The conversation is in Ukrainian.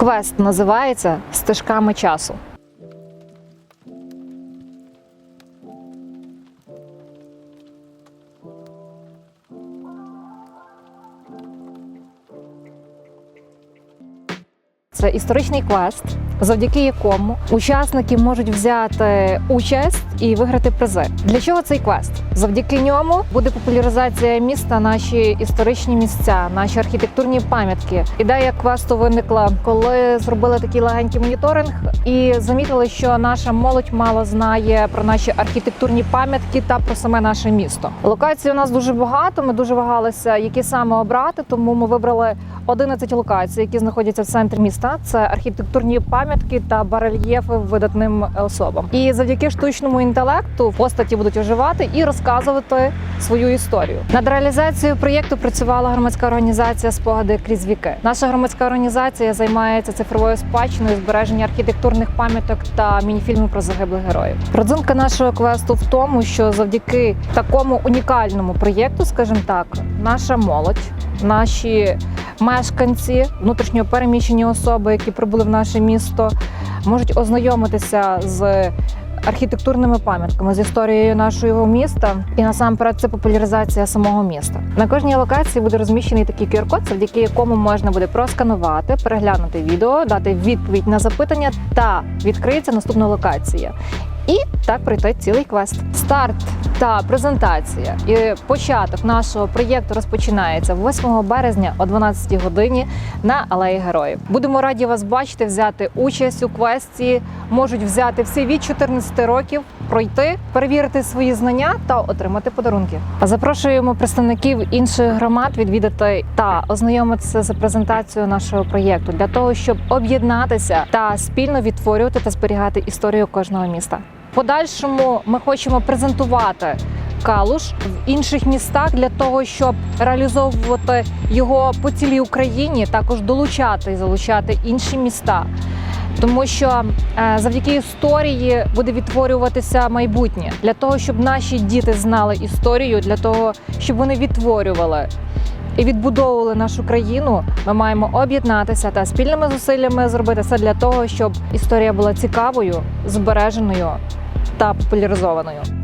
Квест називається Стежками часу. Це історичний квест, завдяки якому учасники можуть взяти участь і виграти призи. Для чого цей квест? Завдяки ньому буде популяризація міста, наші історичні місця, наші архітектурні пам'ятки. Ідея квесту виникла, коли зробили такий легенький моніторинг і замітили, що наша молодь мало знає про наші архітектурні пам'ятки та про саме наше місто. Локацій у нас дуже багато. Ми дуже вагалися, які саме обрати, тому ми вибрали 11 локацій, які знаходяться в центрі міста. Це архітектурні пам'ятки та барельєфи видатним особам. І завдяки штучному інтелекту постаті будуть оживати і розказувати свою історію. Над реалізацією проєкту працювала громадська організація Спогади крізь віки. Наша громадська організація займається цифровою спадщиною, збереження архітектурних пам'яток та мініфільмів про загиблих героїв. Родзинка нашого квесту в тому, що завдяки такому унікальному проєкту, скажімо так, наша молодь, наші мешканці, внутрішньо переміщені особи, які прибули в наше місто, можуть ознайомитися з архітектурними пам'ятками з історією нашого міста, і насамперед це популяризація самого міста. На кожній локації буде розміщений такий QR-код, завдяки якому можна буде просканувати, переглянути відео, дати відповідь на запитання та відкриється наступна локація. І так пройти цілий квест. Старт та презентація і початок нашого проєкту розпочинається 8 березня о 12 годині на алеї героїв. Будемо раді вас бачити, взяти участь у квесті. Можуть взяти всі від 14 років, пройти, перевірити свої знання та отримати подарунки. Запрошуємо представників інших громад відвідати та ознайомитися з презентацією нашого проєкту для того, щоб об'єднатися та спільно відтворювати та зберігати історію кожного міста. Подальшому ми хочемо презентувати калуш в інших містах для того, щоб реалізовувати його по цілій Україні, також долучати і залучати інші міста. Тому що е, завдяки історії буде відтворюватися майбутнє для того, щоб наші діти знали історію, для того, щоб вони відтворювали і відбудовували нашу країну. Ми маємо об'єднатися та спільними зусиллями зробити все для того, щоб історія була цікавою, збереженою та популяризованою.